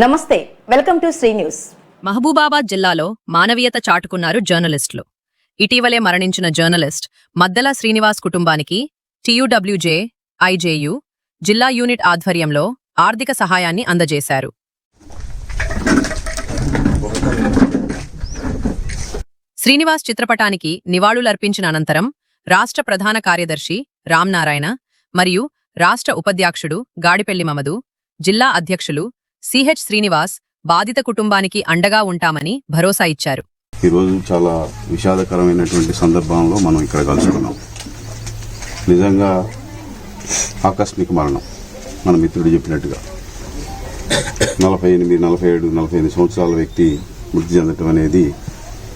నమస్తే welcome to Shri news. Mahabubabad జిల్లాలో మానవీయత చాటుకున్నారు జర్నలిస్టులు. ఇటీవలే మరణించిన జర్నలిస్ట్ మద్దల శ్రీనివాస్ కుటుంబానికి టీయూడబ్ల్యూజే ఐజేయు జిల్లా యూనిట్ ఆధ్వర్యంలో ఆర్థిక సహాయాన్ని అందజేశారు. శ్రీనివాస్ చిత్రపటానికి నివాళులర్పించిన అనంతరం రాష్ట్ర ప్రధాన కార్యదర్శి రామ్నారాయణ మరియు రాష్ట్ర ఉపాధ్యక్షుడు గాడిపెల్లి మమదు జిల్లా అధ్యక్షులు సిహెచ్ శ్రీనివాస్ బాధిత కుటుంబానికి అండగా ఉంటామని భరోసా ఇచ్చారు. ఈరోజు చాలా విషాదకరమైనటువంటి సందర్భంలో మనం ఇక్కడ కలుసుకున్నాం. నిజంగా ఆకస్మిక మరణం మన మిత్రుడు చెప్పినట్టుగా. నలభై ఎనిమిది నలభై ఏడు నలభై ఎనిమిది సంవత్సరాల వ్యక్తి మృతి చెందటం అనేది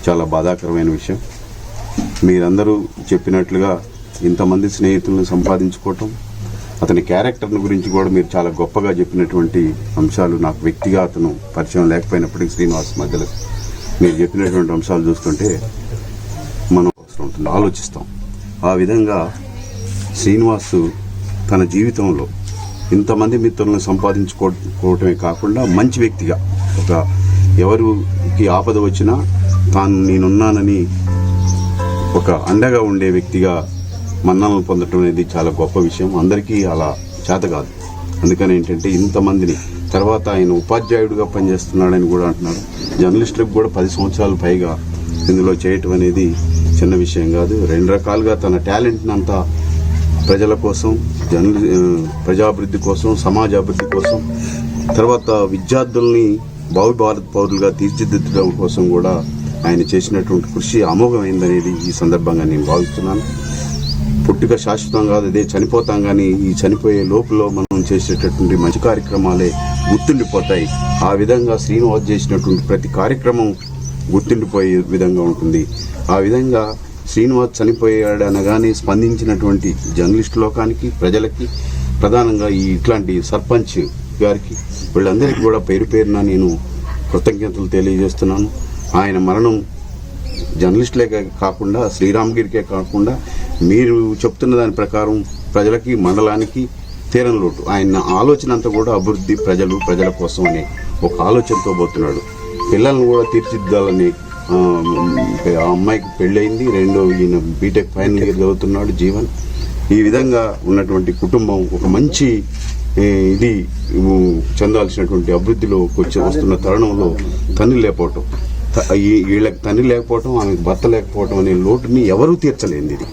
చాలా బాధాకరమైన విషయం. మీరందరూ చెప్పినట్లుగా ఇంతమంది స్నేహితులను సంపాదించుకోవటం అతని క్యారెక్టర్ను గురించి కూడా మీరు చాలా గొప్పగా చెప్పినటువంటి అంశాలు నాకు వ్యక్తిగా అతను పరిచయం లేకపోయినప్పటికీ శ్రీనివాస్ మధ్యలో మీరు చెప్పినటువంటి అంశాలు చూస్తుంటే మనం అవసరం ఉంటుంది. ఆలోచిస్తాం. ఆ విధంగా శ్రీనివాసు తన జీవితంలో ఇంతమంది మిత్రులను సంపాదించుకోవటమే కాకుండా మంచి వ్యక్తిగా ఒక ఎవరికి ఆపద వచ్చినా తాను నేనున్నానని ఒక అండగా ఉండే వ్యక్తిగా మన్ననలు పొందటం అనేది చాలా గొప్ప విషయం. అందరికీ అలా చేత కాదు. అందుకని ఏంటంటే ఇంతమందిని తర్వాత ఆయన ఉపాధ్యాయుడిగా పనిచేస్తున్నాడని కూడా అంటున్నారు. జర్నలిస్టులకు కూడా పది సంవత్సరాలు పైగా ఇందులో చేయటం అనేది చిన్న విషయం కాదు. రెండు రకాలుగా తన టాలెంట్ని అంతా ప్రజల కోసం జర్నలి ప్రజాభివృద్ధి కోసం సమాజ అభివృద్ధి కోసం తర్వాత విద్యార్థుల్ని భావి భారత్ పౌరులుగా తీర్చిదిద్దడం కోసం కూడా ఆయన చేసినటువంటి కృషి అమోఘమైందనేది ఈ సందర్భంగా నేను భావిస్తున్నాను. పుట్టుక శాశ్వతం కాదు అదే చనిపోతాం కానీ ఈ చనిపోయే లోపల మనం చేసేటటువంటి మంచి కార్యక్రమాలే గుర్తుండిపోతాయి. ఆ విధంగా శ్రీనివాస్ చేసినటువంటి ప్రతి కార్యక్రమం గుర్తుండిపోయే విధంగా ఉంటుంది. ఆ విధంగా శ్రీనివాస్ చనిపోయాడు అనగానే స్పందించినటువంటి జర్నలిస్ట్ లోకానికి ప్రజలకి ప్రధానంగా ఈ ఇట్లాంటి సర్పంచ్ గారికి వీళ్ళందరికీ కూడా పేరు పేరున నేను కృతజ్ఞతలు తెలియజేస్తున్నాను. ఆయన మరణం జర్నలిస్టులే కాకుండా శ్రీరామ్గిరికే కాకుండా మీరు చెప్తున్న దాని ప్రకారం ప్రజలకి మండలానికి తీరం లోటు. ఆయన ఆలోచన అంతా కూడా అభివృద్ధి ప్రజలు ప్రజల కోసం అనే ఒక ఆలోచనతో పోతున్నాడు. పిల్లల్ని కూడా తీర్చిదిద్దాలని ఆ, అమ్మాయికి పెళ్ళయింది రెండో ఈయన బీటెక్ ఫైనల్ ఇయర్ చదువుతున్నాడు జీవన్. ఈ విధంగా ఉన్నటువంటి కుటుంబం ఒక మంచి ఇది చెందాల్సినటువంటి అభివృద్ధిలో వచ్చి వస్తున్న తరుణంలో తల్లి లేకపోవటం వీళ్ళకి తండ్రి లేకపోవటం ఆమెకు భర్త లేకపోవటం అనే లోటుని ఎవరూ తీర్చలేంది ఇది.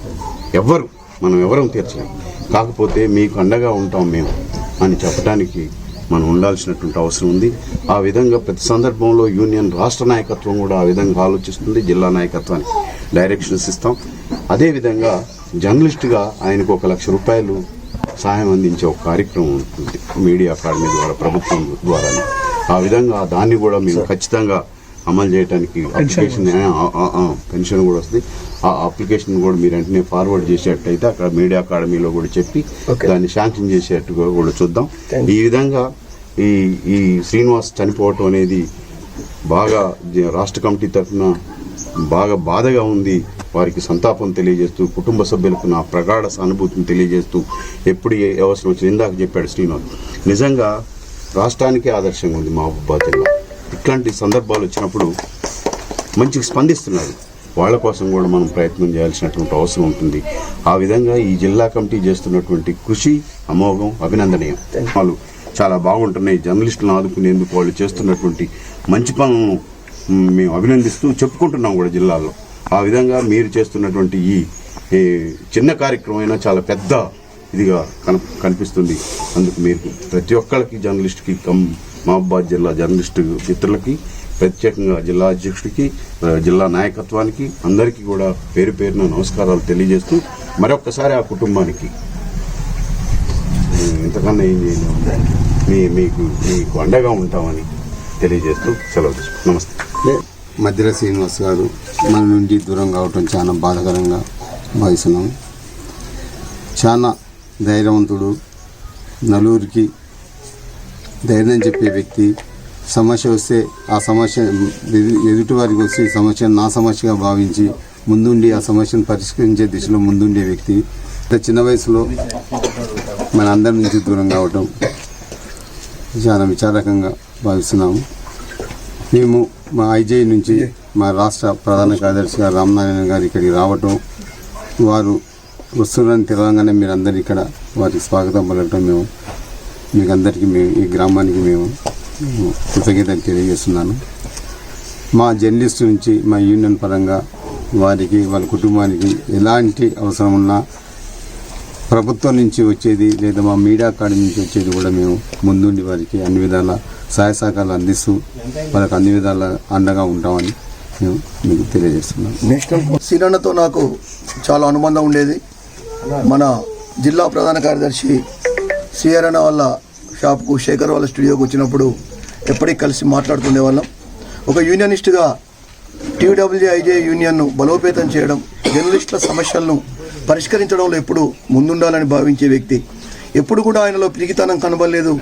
ఎవ్వరు. మనం ఎవరూ తీర్చలేం. కాకపోతే మీకు అండగా ఉంటాం మేము అని చెప్పడానికి మనం ఉండాల్సినటువంటి అవసరం ఉంది. ఆ విధంగా ప్రతి సందర్భంలో యూనియన్ రాష్ట్ర నాయకత్వం కూడా ఆ విధంగా ఆలోచిస్తుంది జిల్లా నాయకత్వానికి డైరెక్షన్స్ ఇస్తాం. అదేవిధంగా జర్నలిస్ట్గా ఆయనకు ఒక లక్ష రూపాయలు సహాయం అందించే ఒక కార్యక్రమం ఉంటుంది. మీడియా అకాడమీ ద్వారా ప్రభుత్వం ద్వారా ఆ విధంగా దాన్ని కూడా మేము ఖచ్చితంగా అమలు చేయడానికి అప్లికేషన్ పెన్షన్ కూడా వస్తుంది. ఆ అప్లికేషన్ కూడా మీరు వెంటనే ఫార్వర్డ్ చేసేటట్టయితే అక్కడ మీడియా అకాడమీలో కూడా చెప్పి దాన్ని శాంక్షన్ చేసేట్టుగా కూడా చూద్దాం. ఈ విధంగా ఈ ఈ శ్రీనివాస్ చనిపోవటం అనేది బాగా రాష్ట్ర కమిటీ తరఫున బాగా బాధగా ఉంది. వారికి సంతాపం తెలియజేస్తూ కుటుంబ సభ్యులకు నా ప్రగాఢ సానుభూతిని తెలియజేస్తూ ఎప్పుడు ఏ అవసరం వచ్చింది ఇందాక చెప్పాడు శ్రీనివాస్. నిజంగా రాష్ట్రానికే ఆదర్శంగా ఉంది మహబూబాద్ జిల్లా ఇట్లాంటి సందర్భాలు వచ్చినప్పుడు మంచిగా స్పందిస్తున్నారు. వాళ్ళ కోసం కూడా మనం ప్రయత్నం చేయాల్సినటువంటి అవసరం ఉంటుంది. ఆ విధంగా ఈ జిల్లా కమిటీ చేస్తున్నటువంటి కృషి అమోఘం అభినందనీయం. వాళ్ళు చాలా బాగుంటున్నాయి. జర్నలిస్టులను ఆదుకునేందుకు వాళ్ళు చేస్తున్నటువంటి మంచి పనులను మేము అభినందిస్తూ చెప్పుకుంటున్నాం కూడా జిల్లాలో. ఆ విధంగా మీరు చేస్తున్నటువంటి ఈ చిన్న కార్యక్రమం అయినా చాలా పెద్ద ఇదిగా కన కనిపిస్తుంది. అందుకు మీరు ప్రతి ఒక్కరికి జర్నలిస్ట్కి కం మహబాద్ జిల్లా జర్నలిస్టు మిత్రులకి ప్రత్యేకంగా జిల్లా అధ్యక్షుడికి జిల్లా నాయకత్వానికి అందరికీ కూడా పేరు పేరున నమస్కారాలు తెలియజేస్తూ మరొక్కసారి ఆ కుటుంబానికి. ఇంతకన్నా ఏం మీ మీకు మీకు అండగా ఉంటామని తెలియజేస్తూ సెలవు తీసుకుంటాం నమస్తే. లే, శ్రీనివాస్ గారు మన నుండి దూరం కావటం చాలా బాధకరంగా భావిస్తున్నాం. చాలా ధైర్యవంతుడు నలుగురికి ధైర్యం చెప్పే వ్యక్తి. సమస్య వస్తే ఆ సమస్య ఎదుటి వారికి వస్తే సమస్య నా సమస్యగా భావించి ముందుండి ఆ సమస్యను పరిష్కరించే దిశలో ముందుండే వ్యక్తి. చిన్న వయసులో మన అందరి నుంచి దూరం కావటం చాలా విచారకంగా భావిస్తున్నాము. మేము మా ఐజే నుంచి మా రాష్ట్ర ప్రధాన కార్యదర్శి గారు రామనారాయణ గారు ఇక్కడికి రావటం వారు వస్తున్నారని మీరు మీరందరూ ఇక్కడ వారికి స్వాగతం పలకటం మేము మీకు అందరికీ మేము ఈ గ్రామానికి మేము కృతజ్ఞతలు తెలియజేస్తున్నాను. మా జర్నలిస్ట్ నుంచి మా యూనియన్ పరంగా వారికి వాళ్ళ కుటుంబానికి ఎలాంటి అవసరం ఉన్నా ప్రభుత్వం నుంచి వచ్చేది లేదా మా మీడియా కాడి నుంచి వచ్చేది కూడా మేము ముందుండి వారికి అన్ని విధాల సహాయ సహకారాలు అందిస్తూ వాళ్ళకి అన్ని విధాల అండగా ఉంటామని మేము మీకు తెలియజేస్తున్నాం. నేషనల్ సీనన్నతో నాకు చాలా అనుబంధం ఉండేది. మన జిల్లా ప్రధాన కార్యదర్శి సిఆర్ఎన్ వాళ్ళ షాప్కు శేఖర్ వాళ్ళ స్టూడియోకి వచ్చినప్పుడు ఎప్పటికి కలిసి మాట్లాడుకునే వాళ్ళం. ఒక యూనియనిస్ట్గా టీడబ్ల్యూఐజే యూనియన్ను బలోపేతం చేయడం జర్నలిస్టుల సమస్యలను పరిష్కరించడంలో ఎప్పుడు ముందుండాలని భావించే వ్యక్తి. ఎప్పుడు కూడా ఆయనలో పిరిగితనం కనబడలేదు.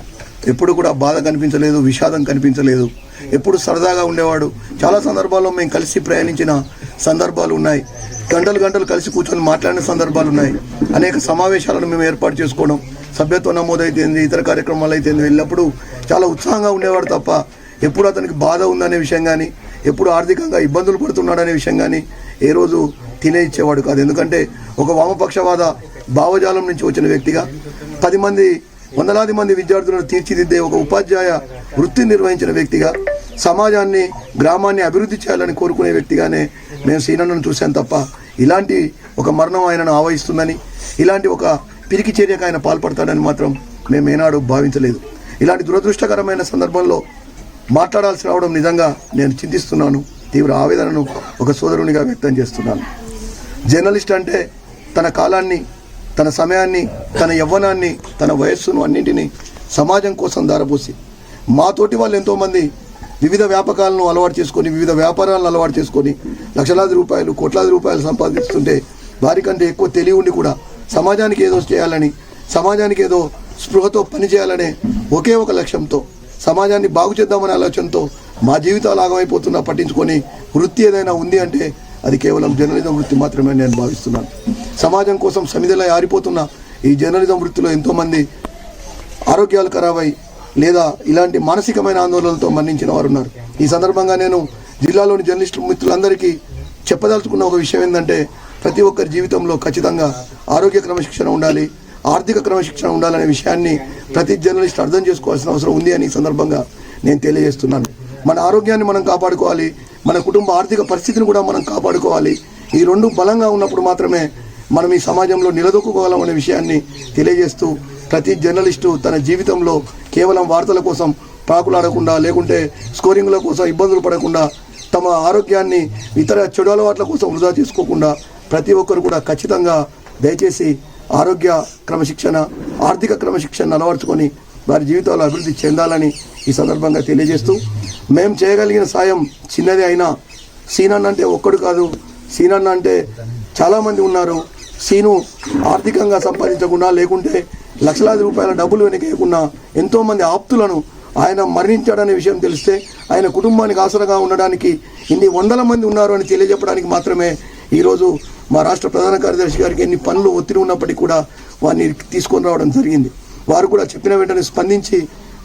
ఎప్పుడు కూడా బాధ కనిపించలేదు విషాదం కనిపించలేదు. ఎప్పుడు సరదాగా ఉండేవాడు. చాలా సందర్భాల్లో మేము కలిసి ప్రయాణించిన సందర్భాలు ఉన్నాయి. గంటలు గంటలు కలిసి కూర్చొని మాట్లాడిన సందర్భాలు ఉన్నాయి. అనేక సమావేశాలను మేము ఏర్పాటు చేసుకోవడం సభ్యత్వ నమోదైతేంది ఇతర కార్యక్రమాలు అయితే వెళ్ళినప్పుడు చాలా ఉత్సాహంగా ఉండేవాడు తప్ప ఎప్పుడు అతనికి బాధ ఉందనే విషయం కానీ ఎప్పుడు ఆర్థికంగా ఇబ్బందులు పడుతున్నాడనే విషయం కానీ ఏ రోజు తినే ఇచ్చేవాడు కాదు. ఎందుకంటే ఒక వామపక్షవాద భావజాలం నుంచి వచ్చిన వ్యక్తిగా పది మంది వందలాది మంది విద్యార్థులను తీర్చిదిద్దే ఒక ఉపాధ్యాయ వృత్తిని నిర్వహించిన వ్యక్తిగా సమాజాన్ని గ్రామాన్ని అభివృద్ధి చేయాలని కోరుకునే వ్యక్తిగానే మేము సీనన్నను చూశాం తప్ప ఇలాంటి ఒక మరణం ఆయనను ఆవహిస్తుందని ఇలాంటి ఒక పిరికి చర్యకు ఆయన పాల్పడతాడని మాత్రం మేము ఏనాడు భావించలేదు. ఇలాంటి దురదృష్టకరమైన సందర్భంలో మాట్లాడాల్సి రావడం నిజంగా నేను చింతిస్తున్నాను. తీవ్ర ఆవేదనను ఒక సోదరునిగా వ్యక్తం చేస్తున్నాను. జర్నలిస్ట్ అంటే తన కాలాన్ని తన సమయాన్ని తన యవ్వనాన్ని తన వయస్సును అన్నింటినీ సమాజం కోసం దారపోసి మా తోటి వాళ్ళు ఎంతోమంది వివిధ వ్యాపకాలను అలవాటు చేసుకొని వివిధ వ్యాపారాలను అలవాటు చేసుకొని లక్షలాది రూపాయలు కోట్లాది రూపాయలు సంపాదిస్తుంటే వారికంటే ఎక్కువ తెలివి ఉండి కూడా సమాజానికి ఏదో చేయాలని సమాజానికి ఏదో స్పృహతో పనిచేయాలనే ఒకే ఒక లక్ష్యంతో సమాజాన్ని బాగు చేద్దామనే ఆలోచనతో మా జీవితాలు ఆగమైపోతున్నా పట్టించుకొని వృత్తి ఏదైనా ఉంది అంటే అది కేవలం జర్నలిజం వృత్తి మాత్రమే నేను భావిస్తున్నాను. సమాజం కోసం సమిధిలో ఆరిపోతున్న ఈ జర్నలిజం వృత్తిలో ఎంతోమంది ఆరోగ్యాలు ఖరాబై లేదా ఇలాంటి మానసికమైన ఆందోళనలతో మరణించిన వారు ఉన్నారు ఈ సందర్భంగా నేను జిల్లాలోని జర్నలిస్టు మిత్రులందరికీ చెప్పదలుచుకున్న ఒక విషయం ఏంటంటే ప్రతి ఒక్కరి జీవితంలో ఖచ్చితంగా ఆరోగ్య క్రమశిక్షణ ఉండాలి ఆర్థిక క్రమశిక్షణ ఉండాలనే విషయాన్ని ప్రతి జర్నలిస్ట్ అర్థం చేసుకోవాల్సిన అవసరం ఉంది అని ఈ సందర్భంగా నేను తెలియజేస్తున్నాను. మన ఆరోగ్యాన్ని మనం కాపాడుకోవాలి మన కుటుంబ ఆర్థిక పరిస్థితిని కూడా మనం కాపాడుకోవాలి. ఈ రెండు బలంగా ఉన్నప్పుడు మాత్రమే మనం ఈ సమాజంలో నిలదొక్కుకోగలం అనే విషయాన్ని తెలియజేస్తూ ప్రతి జర్నలిస్టు తన జీవితంలో కేవలం వార్తల కోసం పాకులాడకుండా లేకుంటే స్కోరింగ్ల కోసం ఇబ్బందులు పడకుండా తమ ఆరోగ్యాన్ని ఇతర చెడు అలవాట్ల కోసం వృధా చేసుకోకుండా ప్రతి ఒక్కరు కూడా ఖచ్చితంగా దయచేసి ఆరోగ్య క్రమశిక్షణ ఆర్థిక క్రమశిక్షణ అలవర్చుకొని వారి జీవితాలు అభివృద్ధి చెందాలని ఈ సందర్భంగా తెలియజేస్తూ మేము చేయగలిగిన సాయం చిన్నది అయినా సీనన్న అంటే ఒక్కడు కాదు. సీనన్న అంటే చాలామంది ఉన్నారు. సీను ఆర్థికంగా సంపాదించకుండా లేకుంటే లక్షలాది రూపాయల డబ్బులు వెనకేయకుండా ఎంతోమంది ఆప్తులను ఆయన మరణించాడనే విషయం తెలిస్తే ఆయన కుటుంబానికి ఆసరగా ఉండడానికి ఇన్ని వందల మంది ఉన్నారు అని తెలియజెప్పడానికి మాత్రమే ఈరోజు మా రాష్ట్ర ప్రధాన కార్యదర్శి గారికి ఎన్ని పనులు ఒత్తిడి ఉన్నప్పటికీ కూడా వారిని తీసుకొని రావడం జరిగింది. వారు కూడా చెప్పిన వెంటనే స్పందించి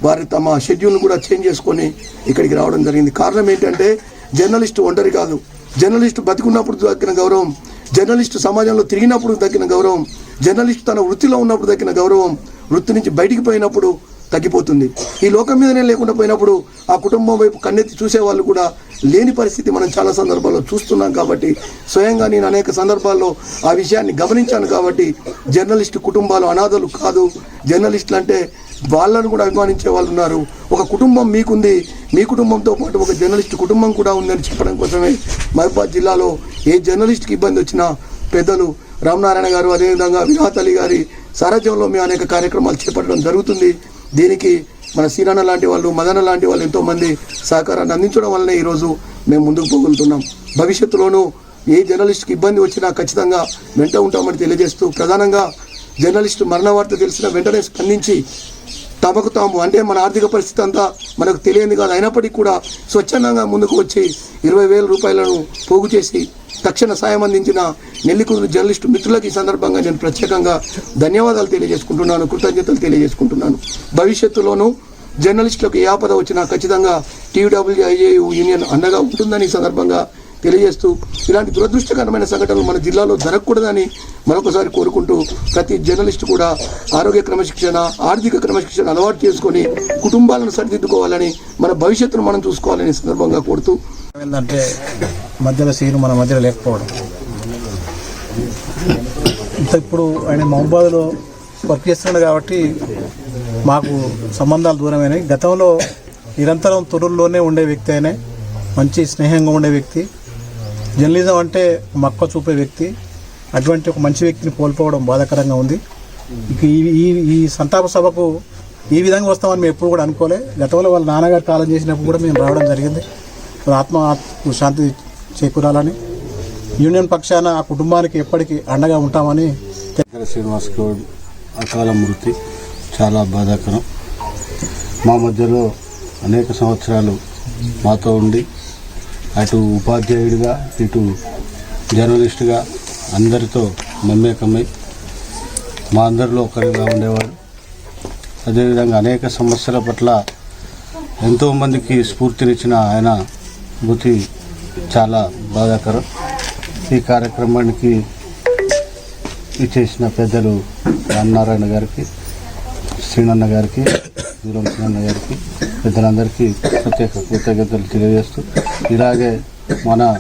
వారి తమ షెడ్యూల్ను కూడా చేంజ్ చేసుకొని ఇక్కడికి రావడం జరిగింది. కారణం ఏంటంటే జర్నలిస్ట్ ఒంటరి కాదు. జర్నలిస్ట్ బతికున్నప్పుడు దక్కిన గౌరవం జర్నలిస్ట్ సమాజంలో తిరిగినప్పుడు దక్కిన గౌరవం జర్నలిస్ట్ తన వృత్తిలో ఉన్నప్పుడు దక్కిన గౌరవం వృత్తి నుంచి బయటికి పోయినప్పుడు తగ్గిపోతుంది. ఈ లోకం మీదనే లేకుండా పోయినప్పుడు ఆ కుటుంబం వైపు కన్నెత్తి చూసే వాళ్ళు కూడా లేని పరిస్థితి మనం చాలా సందర్భాల్లో చూస్తున్నాం కాబట్టి స్వయంగా నేను అనేక సందర్భాల్లో ఆ విషయాన్ని గమనించాను కాబట్టి జర్నలిస్టు కుటుంబాలు అనాథలు కాదు. జర్నలిస్టులు అంటే వాళ్ళను కూడా అభిమానించే వాళ్ళు ఉన్నారు. ఒక కుటుంబం మీకుంది. మీ కుటుంబంతో పాటు ఒక జర్నలిస్ట్ కుటుంబం కూడా ఉందని చెప్పడం కోసమే మహబాద్ జిల్లాలో ఏ జర్నలిస్ట్కి ఇబ్బంది వచ్చినా పెద్దలు రామనారాయణ గారు అదేవిధంగా విరాట్ అలీ గారి సారథ్యంలో మేము అనేక కార్యక్రమాలు చేపట్టడం జరుగుతుంది. దీనికి మన సీరన్న లాంటి వాళ్ళు మదన లాంటి వాళ్ళు ఎంతోమంది సహకారాన్ని అందించడం వల్లనే ఈరోజు మేము ముందుకు పోగలుగుతున్నాం. భవిష్యత్తులోనూ ఏ జర్నలిస్ట్కి ఇబ్బంది వచ్చినా ఖచ్చితంగా వెంట ఉంటామని తెలియజేస్తూ ప్రధానంగా జర్నలిస్టు మరణ వార్త తెలిసిన వెంటనే స్పందించి తమకు తాము అంటే మన ఆర్థిక పరిస్థితి అంతా మనకు తెలియదు కాదు. అయినప్పటికీ కూడా స్వచ్ఛందంగా ముందుకు వచ్చి ఇరవై వేల రూపాయలను పోగు చేసి తక్షణ సాయం అందించిన నెల్లికూరు జర్నలిస్టు మిత్రులకు ఈ సందర్భంగా నేను ప్రత్యేకంగా ధన్యవాదాలు తెలియజేసుకుంటున్నాను కృతజ్ఞతలు తెలియజేసుకుంటున్నాను. భవిష్యత్తులోనూ జర్నలిస్టులకు ఏ ఆపద వచ్చినా ఖచ్చితంగా టీడబ్ల్యూఐఏయు యూనియన్ అండగా ఉంటుందని ఈ సందర్భంగా తెలియజేస్తూ ఇలాంటి దురదృష్టకరమైన సంఘటనలు మన జిల్లాలో జరగకూడదని మరొకసారి కోరుకుంటూ ప్రతి జర్నలిస్ట్ కూడా ఆరోగ్య క్రమశిక్షణ ఆర్థిక క్రమశిక్షణ అలవాటు చేసుకొని కుటుంబాలను సరిదిద్దుకోవాలని మన భవిష్యత్తును మనం చూసుకోవాలని సందర్భంగా కోరుతూ ఏంటంటే మధ్యలో సీను మన మధ్యలో లేకపోవడం. ఇంత ఇప్పుడు ఆయన మహబాద్లో వర్క్ చేస్తున్నాడు కాబట్టి మాకు సంబంధాలు దూరమైనవి. గతంలో నిరంతరం తొరుల్లోనే ఉండే వ్యక్తి అయినా మంచి స్నేహంగా ఉండే వ్యక్తి. జర్నలిజం అంటే మక్కువ చూపే వ్యక్తి అటువంటి ఒక మంచి వ్యక్తిని కోల్పోవడం బాధాకరంగా ఉంది. ఇక ఈ ఈ ఈ సంతాప సభకు ఈ విధంగా వస్తామని మేము ఎప్పుడు కూడా అనుకోలే. గతంలో వాళ్ళ నాన్నగారు కాలం చేసినప్పుడు కూడా మేము రావడం జరిగింది. ఆత్మ శాంతి చేకూరాలని యూనియన్ పక్షాన ఆ కుటుంబానికి ఎప్పటికీ అండగా ఉంటామని శ్రీనివాస్ గౌడ్ అకాల మృతి చాలా బాధాకరం. మా మధ్యలో అనేక సంవత్సరాలు మాతో ఉండి అటు ఉపాధ్యాయుడిగా ఇటు జర్నలిస్టుగా అందరితో మమేకమై మా అందరిలో ఒకరిగా ఉండేవాడు. అదేవిధంగా అనేక సమస్యల పట్ల ఎంతోమందికి స్ఫూర్తినిచ్చిన ఆయన మృతి చాలా బాధాకరం. ఈ కార్యక్రమానికి ఇచ్చేసిన పెద్దలు రామనారాయణ గారికి శ్రీనన్న గారికి దూరం శ్రీనన్న గారికి పెద్దలందరికీ ప్రత్యేక కృతజ్ఞతలు తెలియజేస్తూ ఇలాగే మన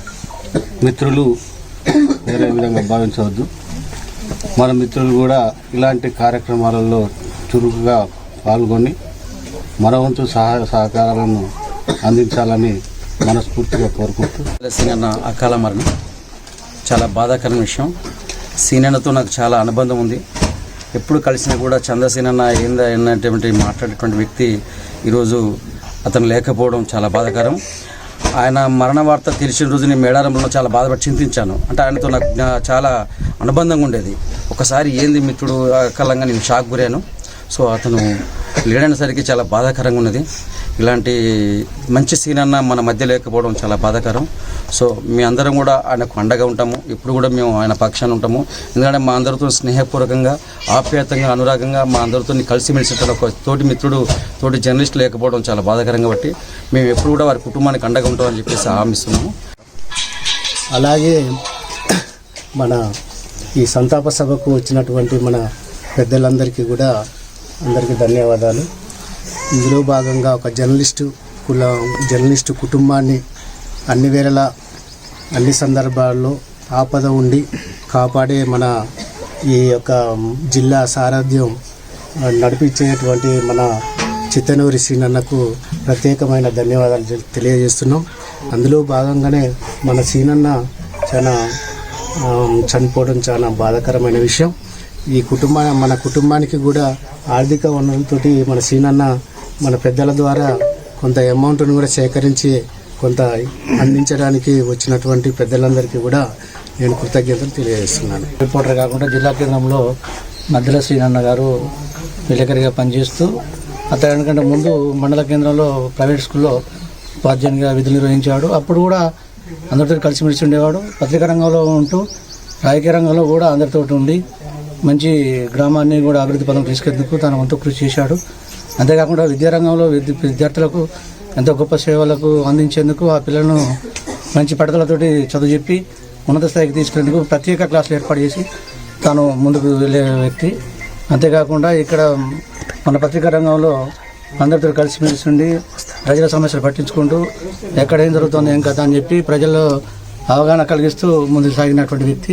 మిత్రులు వేరే విధంగా భావించవద్దు. మన మిత్రులు కూడా ఇలాంటి కార్యక్రమాలలో చురుకుగా పాల్గొని మన వంతు సహాయ సహకారాలను అందించాలని మనస్ఫూర్తిగా కోరుకుంటూ. సీనన్న అకాల మరణం. చాలా బాధాకరమైన విషయం. సీనన్నతో నాకు చాలా అనుబంధం ఉంది. ఎప్పుడు కలిసినా కూడా చంద్రసీనన్న ఏందా ఏంటంటే మాట్లాడేటువంటి వ్యక్తి ఈరోజు అతను లేకపోవడం చాలా బాధాకరం. ఆయన మరణ వార్త తెలిసిన రోజు నేను మేడారంలో చాలా బాధపడి చింతించాను. అంటే ఆయనతో నాకు చాలా అనుబంధంగా ఉండేది. ఒకసారి ఏంది మిత్రుడు కలంగా నేను షాక్ గురాను సో అతను లేడనేసరికి చాలా బాధాకరంగా ఉన్నది. ఇలాంటి మంచి సీన్ అన్న మన మధ్య లేకపోవడం చాలా బాధాకరం. సో మీ అందరం కూడా ఆయనకు అండగా ఉంటాము. ఇప్పుడు కూడా మేము ఆయన పక్షాన ఉంటాము. ఎందుకంటే మా అందరితో స్నేహపూర్వకంగా ఆప్యాయతంగా అనురాగంగా మా అందరితో కలిసిమెలిసి ఒక తోటి మిత్రుడు తోటి జర్నలిస్ట్ లేకపోవడం చాలా బాధాకరం కాబట్టి మేము ఎప్పుడు కూడా వారి కుటుంబానికి అండగా ఉంటామని చెప్పేసి హామీస్తున్నాము. అలాగే మన ఈ సంతాప సభకు వచ్చినటువంటి మన పెద్దలందరికీ కూడా అందరికీ ధన్యవాదాలు. ఇందులో భాగంగా ఒక జర్నలిస్టు కుల జర్నలిస్టు కుటుంబాన్ని అన్ని వేళలా అన్ని సందర్భాల్లో ఆపద ఉండి కాపాడే మన ఈ యొక్క జిల్లా సారథ్యం నడిపించేటువంటి మన చిత్తనూరి సీనన్నకు ప్రత్యేకమైన ధన్యవాదాలు తెలియజేస్తున్నాం. అందులో భాగంగానే మన సీనన్న చాలా చనిపోవడం చాలా బాధాకరమైన విషయం. ఈ కుటుంబా మన కుటుంబానికి కూడా ఆర్థిక వనరులతోటి మన సీనన్న మన పెద్దల ద్వారా కొంత అమౌంట్ను కూడా సేకరించి కొంత అందించడానికి వచ్చినటువంటి పెద్దలందరికీ కూడా నేను కృతజ్ఞతలు తెలియజేస్తున్నాను. రిపోర్టర్ కాకుండా జిల్లా కేంద్రంలో మధ్యల శ్రీనన్న గారు విలేకరిగా పనిచేస్తూ అతనికంటే ముందు మండల కేంద్రంలో ప్రైవేట్ స్కూల్లో ఉపాధ్యాయునిగా విధులు నిర్వహించాడు అప్పుడు కూడా అందరితో కలిసిమెలిసి ఉండేవాడు. పత్రికా రంగంలో ఉంటూ రాజకీయ రంగంలో కూడా అందరితో ఉండి మంచి గ్రామాన్ని కూడా అభివృద్ధి పదం తీసుకెందుకు తన వంతు కృషి చేశాడు. అంతేకాకుండా విద్యారంగంలో విద్య విద్యార్థులకు ఎంతో గొప్ప సేవలకు అందించేందుకు ఆ పిల్లలను మంచి పట్టుదలతోటి చదువు చెప్పి ఉన్నత స్థాయికి తీసుకెళ్ళేందుకు ప్రత్యేక క్లాసులు ఏర్పాటు చేసి తాను ముందుకు వెళ్ళే వ్యక్తి. అంతేకాకుండా ఇక్కడ మన పత్రికా రంగంలో అందరితో కలిసిమెలిసి ఉండి ప్రజల సమస్యలు పట్టించుకుంటూ ఎక్కడ ఏం జరుగుతుంది ఏం కథ అని చెప్పి ప్రజల్లో అవగాహన కలిగిస్తూ ముందుకు సాగినటువంటి వ్యక్తి.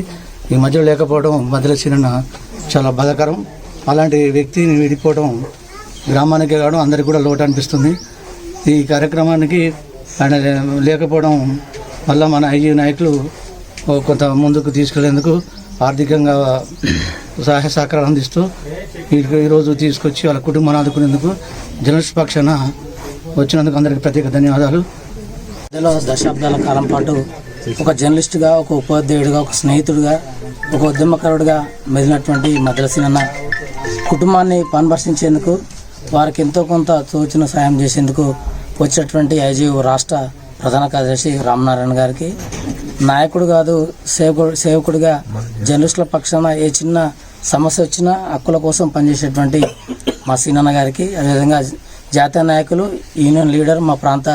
ఈ మధ్యలో లేకపోవడం మధ్యలో చిన్న చాలా బాధాకరం. అలాంటి వ్యక్తిని విడిపోవడం గ్రామానికే కావడం అందరికి కూడా లోటు అనిపిస్తుంది. ఈ కార్యక్రమానికి ఆయన లేకపోవడం వల్ల మన ఐజీ నాయకులు కొంత ముందుకు తీసుకెళ్ళేందుకు ఆర్థికంగా సహాయ సహకారం అందిస్తూ ఈరోజు తీసుకొచ్చి వాళ్ళ కుటుంబాన్ని ఆదుకునేందుకు జర్నలిస్ట్ పక్షాన వచ్చినందుకు అందరికీ ప్రత్యేక ధన్యవాదాలు. మధ్యలో దశాబ్దాల కాలం పాటు ఒక జర్నలిస్టుగా ఒక ఉపాధ్యాయుడిగా ఒక స్నేహితుడిగా ఒక ఉద్యమకారుడిగా మెదిలినటువంటి మద్రసీనన్న కుటుంబాన్ని పరామర్శించేందుకు వారికి ఎంతో కొంత తోచిన సాయం చేసేందుకు వచ్చినటువంటి ఐజీఓ రాష్ట్ర ప్రధాన కార్యదర్శి రామనారాయణ గారికి. నాయకుడు కాదు సేవకుడు సేవకుడిగా జర్నలిస్టుల పక్షాన ఏ చిన్న సమస్య వచ్చినా హక్కుల కోసం పనిచేసేటువంటి మా సీనన్న గారికి అదేవిధంగా జాతీయ నాయకులు యూనియన్ లీడర్ మా ప్రాంత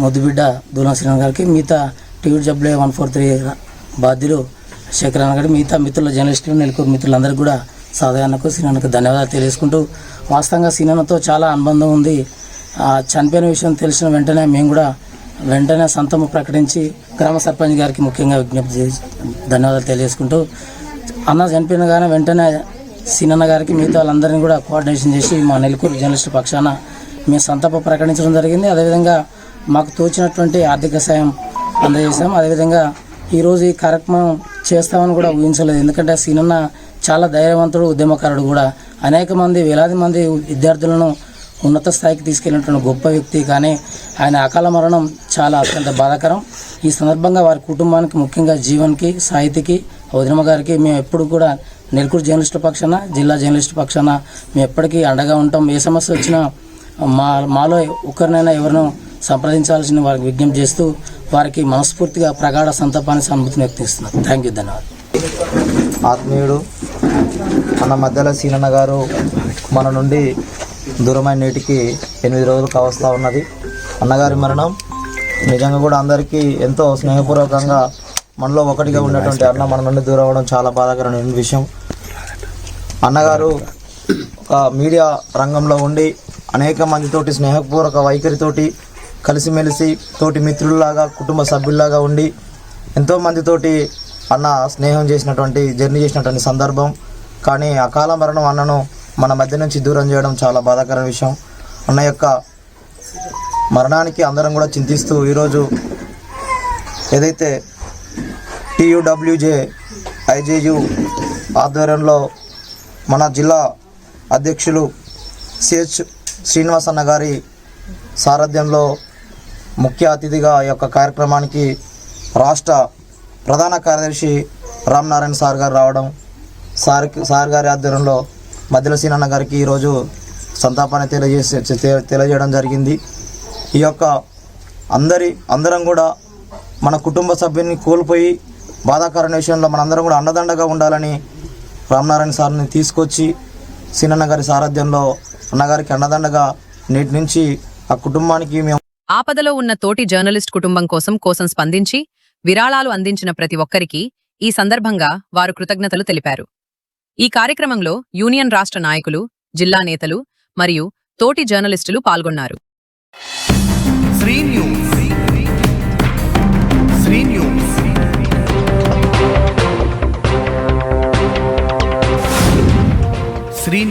ముద్దుబిడ్డ దూలం శ్రీనన్న గారికి మిగతా TV W one four three బాధ్యులు శేఖరన్న అన్న గారికి మిగతా మిత్రుల జర్నలిస్టులు నెలకొరు మిత్రులందరికీ కూడా సాధారణకు శ్రీనాన్నకు ధన్యవాదాలు తెలుసుకుంటూ వాస్తవంగా శ్రీనాన్నతో చాలా అనుబంధం ఉంది. చనిపోయిన విషయం తెలిసిన వెంటనే మేము కూడా వెంటనే సంతము ప్రకటించి గ్రామ సర్పంచ్ గారికి ముఖ్యంగా విజ్ఞప్తి చేసి ధన్యవాదాలు తెలియజేసుకుంటూ అన్న చనిపోయిన కానీ వెంటనే సినన్న గారికి మిగతా వాళ్ళందరినీ కూడా కోఆర్డినేషన్ చేసి మా నెలకూరు జర్నలిస్ట్ పక్షాన మేము సంతాప ప్రకటించడం జరిగింది. అదేవిధంగా మాకు తోచినటువంటి ఆర్థిక సాయం అందజేశాం. అదేవిధంగా ఈరోజు ఈ కార్యక్రమం చేస్తామని కూడా ఊహించలేదు. ఎందుకంటే సినన్న చాలా ధైర్యవంతుడు ఉద్యమకారుడు కూడా. అనేక మంది వేలాది మంది విద్యార్థులను ఉన్నత స్థాయికి తీసుకెళ్ళినటువంటి గొప్ప వ్యక్తి. కానీ ఆయన అకాల మరణం చాలా అత్యంత బాధాకరం. ఈ సందర్భంగా వారి కుటుంబానికి ముఖ్యంగా జీవన్కి సాహితికి ఉద్యమ గారికి మేము ఎప్పుడు కూడా నెల్కూరు జర్నలిస్టు పక్షాన జిల్లా జర్నలిస్టు పక్షాన మేము ఎప్పటికీ అండగా ఉంటాం. ఏ సమస్య వచ్చినా మా మాలో ఒకరినైనా ఎవరినో సంప్రదించాల్సిన వారికి విజ్ఞప్తి చేస్తూ వారికి మనస్ఫూర్తిగా ప్రగాఢ సంతాపాన్ని అనుభూతిని వ్యక్తిస్తున్నాం. థ్యాంక్ యూ ధన్యవాదాలు. ఆత్మీయుడు మన మధ్యలో సీనన్న గారు మన నుండి దూరమైన నేటికి ఎనిమిది రోజులు కావస్తూ ఉన్నది. అన్నగారి మరణం నిజంగా కూడా అందరికీ ఎంతో స్నేహపూర్వకంగా మనలో ఒకటిగా ఉన్నటువంటి అన్న మన నుండి దూరం అవ్వడం చాలా బాధాకరమైన విషయం. అన్నగారు ఒక మీడియా రంగంలో ఉండి అనేక మందితోటి స్నేహపూర్వక వైఖరితోటి కలిసిమెలిసి తోటి మిత్రుల్లాగా కుటుంబ సభ్యుల్లాగా ఉండి ఎంతో మందితోటి అన్న స్నేహం చేసినటువంటి జర్నీ చేసినటువంటి సందర్భం. కానీ అకాల మరణం అన్నను మన మధ్య నుంచి దూరం చేయడం చాలా బాధాకర విషయం. అన్న యొక్క మరణానికి అందరం కూడా చింతిస్తూ ఈరోజు ఏదైతే టీయూడబ్ల్యూజే ఐజేయు ఆధ్వర్యంలో మన జిల్లా అధ్యక్షులు సిహెచ్ శ్రీనివాస్ అన్న గారి సారథ్యంలో ముఖ్య అతిథిగా ఈ యొక్క కార్యక్రమానికి రాష్ట్ర ప్రధాన కార్యదర్శి రామ్ నారాయణ సార్ గారు రావడం సార్ సార్ గారి ఆధ్వర్యంలో మధ్యల సీనన్న గారికి ఈరోజు సంతాపాన్ని తెలియజేసే తెలియజేయడం జరిగింది. ఈ యొక్క అందరి అందరం కూడా మన కుటుంబ సభ్యుని కోల్పోయి బాధాకరణ విషయంలో మనందరం కూడా అండదండగా ఉండాలని రామనారాయణ సార్ని తీసుకొచ్చి సీనన్న గారి సారథ్యంలో అన్నగారికి అండదండగా నేటి నుంచి ఆ కుటుంబానికి మేము ఆపదలో ఉన్న తోటి జర్నలిస్ట్ కుటుంబం కోసం కోసం స్పందించి విరాళాలు అందించిన ప్రతి ఒక్కరికి ఈ సందర్భంగా వారు కృతజ్ఞతలు తెలిపారు. ఈ కార్యక్రమంలో యూనియన్ రాష్ట్ర నాయకులు జిల్లా నేతలు మరియు తోటి జర్నలిస్టులు పాల్గొన్నారు. శ్రీ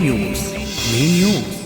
న్యూస్ మీ న్యూస్.